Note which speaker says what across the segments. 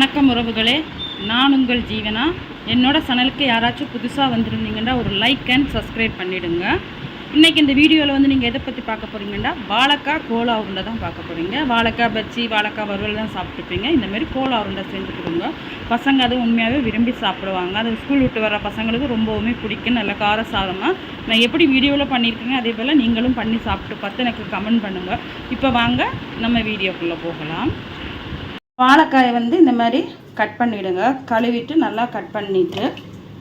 Speaker 1: வணக்கம் உறவுகளே. நான் உங்கள் ஜீவனா? என்னோட சேனலுக்கு யாராச்சும் புதுசாக வந்திருந்தீங்கன்னா ஒரு லைக் அண்ட் சப்ஸ்கிரைப் பண்ணிவிடுங்க இன்றைக்கி இந்த வீடியோவில் வந்து நீங்கள் எதை பற்றி பார்க்க போகிறீங்கன்னா வாழைக்காய் கோலா உருண்டை தான் பார்க்க போகிறீங்க வாழைக்காய் பச்சி வாழைக்காய் வறுவல் தான் சாப்பிட்ருப்பீங்க இந்தமாரி கோலா உருண்டை செஞ்சு கொடுங்க. பசங்க அது உண்மையாகவே விரும்பி சாப்பிடுவாங்க. அது ஸ்கூல் விட்டு வர பசங்களுக்கு ரொம்பவுமே பிடிக்கும். நல்ல கார சாதமாக நான் எப்படி வீடியோவில் பண்ணியிருக்கேங்க அதே போல் நீங்களும் பண்ணி சாப்பிட்டு பார்த்து எனக்கு கமெண்ட் பண்ணுங்கள் இப்போ வாங்க நம்ம வீடியோக்குள்ளே போகலாம். வாழைக்காயை வந்து இந்த மாதிரி கட் பண்ணிவிடுங்க கழுவிட்டு நல்லா கட் பண்ணிவிட்டு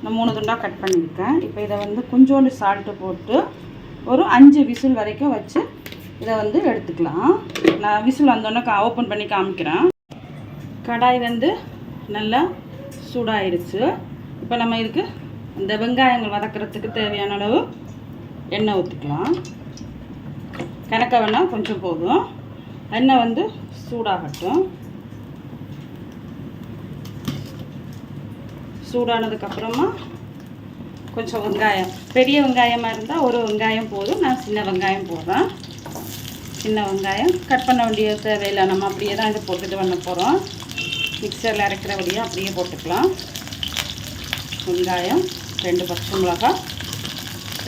Speaker 1: நான் மூணு துண்டாக கட் பண்ணியிருக்கேன். இப்போ இதை வந்து கொஞ்சோண்டு சால்ட்டு போட்டு ஒரு அஞ்சு விசில் வரைக்கும் வச்சு இதை வந்து எடுத்துக்கலாம். நான் விசில் வந்தோடனே ஓப்பன் பண்ணி காமிக்கிறேன். கடாய் வந்து நல்லா சூடாயிருச்சு. இப்போ நம்ம இதுக்கு இந்த வெங்காயங்கள் வதக்கிறதுக்கு தேவையான அளவு எண்ணெய் ஊற்றிக்கலாம் கணக்க வேணால் கொஞ்சம் போதும். எண்ணெய் வந்து சூடாகட்டும். சூடானதுக்கப்புறமா கொஞ்சம் வெங்காயம். பெரிய வெங்காயமாக இருந்தால் ஒரு வெங்காயம் போதும். நான் சின்ன வெங்காயம் போடுறேன். சின்ன வெங்காயம் கட் பண்ண வேண்டிய தேவையில்லை. நம்ம அப்படியே தான் இது போட்டுட்டு பண்ண போகிறோம் மிக்சரில் அரைக்கிறபடியாக அப்படியே போட்டுக்கலாம். வெங்காயம் ரெண்டு பச்சை மிளகா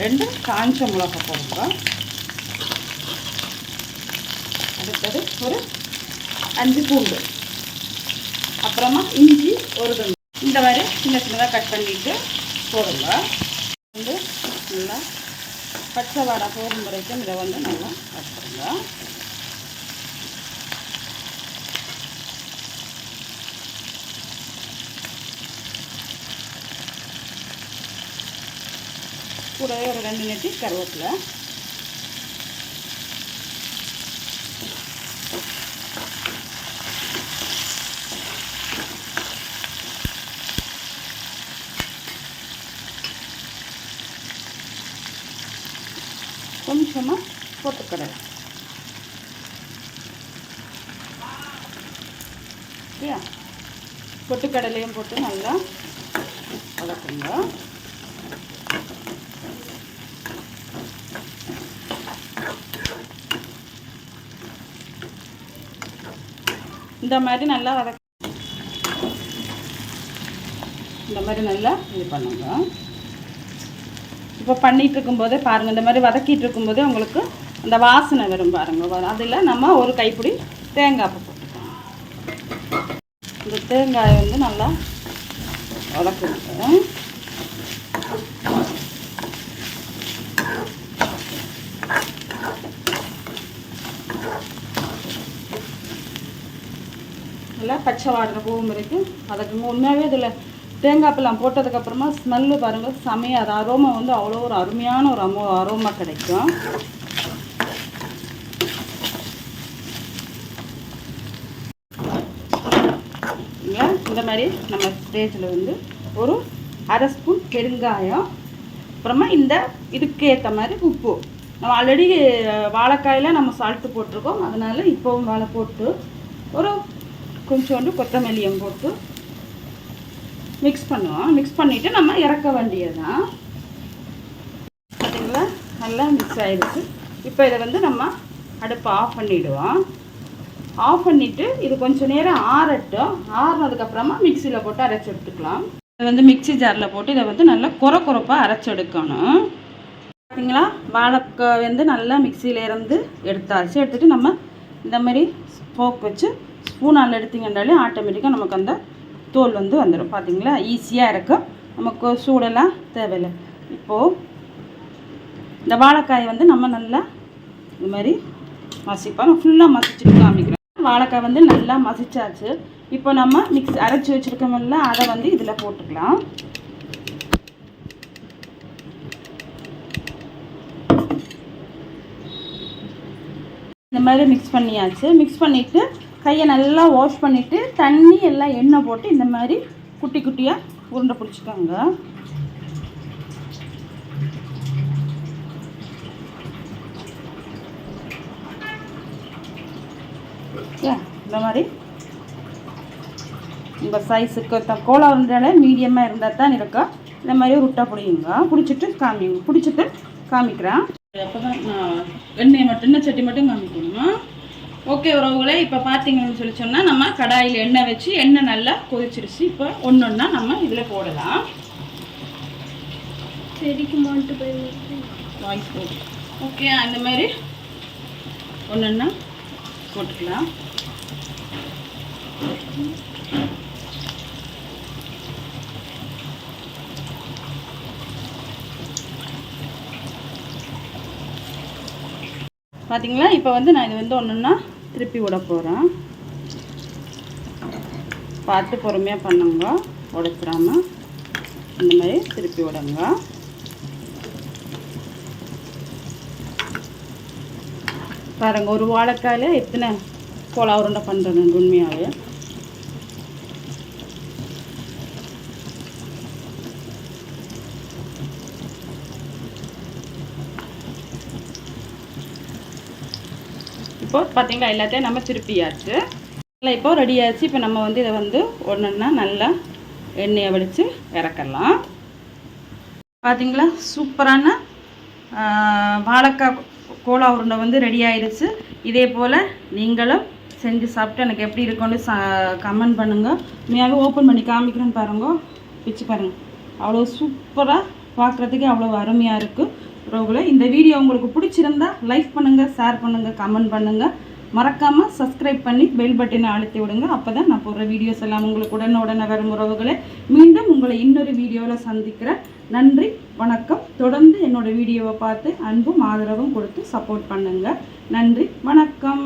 Speaker 1: ரெண்டு காஞ்ச மிளகா போடுறோம் அடுத்தது ஒரு அஞ்சு பூண்டு. அப்புறமா இஞ்சி ஒரு இந்த மாதிரி சின்ன சின்னதாக கட் பண்ணிட்டு போடுங்க வந்து நல்லா பச்சை வாடை போகும் வரைக்கும் இதை வந்து நல்லா கட் பண்ணுங்க கூடவே ஒரு ரெண்டு நெட்டி கருவேப்பிலை. கொஞ்சமாக பொட்டுக்கடலை சரியா? பொட்டுக்கடலையும் போட்டு நல்லா வளர்க்குங்க இந்த மாதிரி நல்லா வதக்க இந்த மாதிரி நல்லா இது பண்ணுங்க. இப்போ பண்ணிகிட்டு இருக்கும்போதே பாருங்கள் இந்த மாதிரி வதக்கிட்டு இருக்கும்போதே உங்களுக்கு அந்த வாசனை வரும் பாருங்கள் அதில் நம்ம ஒரு கைப்பிடி தேங்காய் பூ போட்டுக்கலாம். இந்த தேங்காயை வந்து நல்லா வதக்குங்க. நல்லா பச்சை வாடுற போகும் வரைக்கும் அதுக்கு உண்மையாகவே இதில் தேங்காய்ப்பெல்லாம் போட்டதுக்கப்புறமா ஸ்மெல்லு பாருங்கள் செமையாக அது அரோமா வந்து அவ்வளோ ஒரு அருமையான ஒரு அமோ அரோமா கிடைக்கும். இந்த மாதிரி நம்ம ஸ்டேஜில் வந்து ஒரு அரை ஸ்பூன் பெருங்காயம் அப்புறமா இந்த இதுக்கு ஏற்ற மாதிரி உப்பு. நம்ம ஆல்ரெடி வாழைக்காயில் நம்ம சால்ட்டு போட்டிருக்கோம். அதனால் இப்போவும் வாழை போட்டு ஒரு கொஞ்சோண்டு கொத்தமல்லியம் போட்டு மிக்ஸ் பண்ணுவோம். மிக்ஸ் பண்ணிவிட்டு நம்ம இறக்க வேண்டியது தான் பார்த்திங்களா நல்லா மிக்ஸ் ஆகிடுச்சு இப்போ இதை வந்து நம்ம அடுப்பை ஆஃப் பண்ணிவிடுவோம் ஆஃப் பண்ணிவிட்டு இது கொஞ்சம் நேரம் ஆறட்டும். ஆறுனதுக்கப்புறமா மிக்சியில் போட்டு அரைச்சி எடுத்துக்கலாம். இதை வந்து மிக்ஸி ஜாரில் போட்டு இதை வந்து நல்லா குறை குறைப்பாக அரைச்சி எடுக்கணும். பார்த்தீங்களா வாழைக்காய் வந்து நல்லா மிக்சியில் இருந்து எடுத்தாச்சு. எடுத்துகிட்டு நம்ம இந்த மாதிரி ஃபோக் வச்சு ஸ்பூனால் எடுத்திங்கன்றாலே ஆட்டோமேட்டிக்காக நமக்கு அந்த தோல் வந்து வந்துடும் பார்த்தீங்களா ஈஸியாக இருக்கும் நமக்கு சூடெல்லாம் தேவையில்லை. இப்போது இந்த வாழைக்காயை வந்து நம்ம நல்லா இது மாதிரி மசிப்போம். ஃபுல்லாக மசிச்சுட்டு காமிக்கிறேன். வாழைக்காய் வந்து நல்லா மசிச்சாச்சு. இப்போ நம்ம மிக்ஸ் அரைச்சி வச்சுருக்கோம்ல அதை வந்து இதில் போட்டுக்கலாம். இந்த மாதிரி மிக்ஸ் பண்ணியாச்சு. மிக்ஸ் பண்ணிவிட்டு கையை நல்லா வாஷ் பண்ணிவிட்டு தண்ணி எல்லாம் எண்ணெய் போட்டு இந்த மாதிரி குட்டி குட்டியாக உருண்டை பிடிச்சிக்கோங்க. இந்த மாதிரி. உங்கள் சைஸுக்கு த கோலா இருந்தாலே மீடியமாக இருந்தால் தான் இருக்கா? இந்த மாதிரி உருட்டை பிடிங்க பிடிச்சிட்டு காமிங்க பிடிச்சிட்டு காமிக்கிறேன். அப்போ தான் நான் எண்ணெயை மட்டும் சட்டி மட்டும் காமிக்கணுமா ஓகே உறவுகளே இப்போ பார்த்தீங்கன்னு சொல்லி சொன்னால் நம்ம கடாயில் எண்ணெய் வச்சு எண்ணெய் நல்லா கொதிச்சிருச்சு. இப்போ ஒன்று ஒன்றா நம்ம இதில் போடலாம். வாய்ஸ் போடு ஓகே அந்த மாதிரி ஒன்று ஒன்றா போட்டுக்கலாம். பார்த்தீங்களா இப்போ வந்து நான் இது வந்து ஒன்றுன்னா திருப்பி விட போகிறேன் பார்த்து பொறுமையாக பண்ணுங்க. உடைச்சிடாம இந்த மாதிரி திருப்பி விடுங்க. பாருங்க ஒரு வாழைக்காயில் எத்தனை கோலா உருண்டை பண்ணுறது உண்மையாகவே இப்போது பார்த்தீங்களா எல்லாத்தையும் நம்ம திருப்பியாச்சு. இல்லை இப்போ ரெடி ஆச்சு இப்போ நம்ம வந்து இதை வந்து ஒன்றுன்னா நல்லா எண்ணெயை வடித்து இறக்கலாம். பார்த்தீங்களா சூப்பரான வாழைக்காய் கோலா உருண்டை வந்து ரெடி ஆயிடுச்சு. இதே போல் நீங்களும் செஞ்சு சாப்பிட்டு எனக்கு எப்படி இருக்கும்னு சா கமெண்ட் பண்ணுங்கள் உண்மையாகவே ஓப்பன் பண்ணி காமிக்கிறேன்னு பாருங்க. பிச்சு பாருங்கள் அவ்வளோ சூப்பராக பார்க்குறதுக்கு அவ்வளோ அருமையாக இருக்குது ரோகுல இந்த வீடியோ உங்களுக்கு பிடிச்சிருந்தா லைக் பண்ணுங்கள் ஷேர் பண்ணுங்கள் கமெண்ட் பண்ணுங்கள் மறக்காமல் சப்ஸ்கிரைப் பண்ணி பெல் பட்டனை அழுத்தி விடுங்க. அப்போ தான் நான் போடுற வீடியோஸ் எல்லாம் உங்களுக்கு உடனே வரும் உறவுகளை. மீண்டும் உங்களை இன்னொரு வீடியோவில் சந்திக்கிறேன். நன்றி வணக்கம். தொடர்ந்து என்னோட வீடியோவை பார்த்து அன்பும் ஆதரவும் கொடுத்து சப்போர்ட் பண்ணுங்கள் நன்றி வணக்கம்.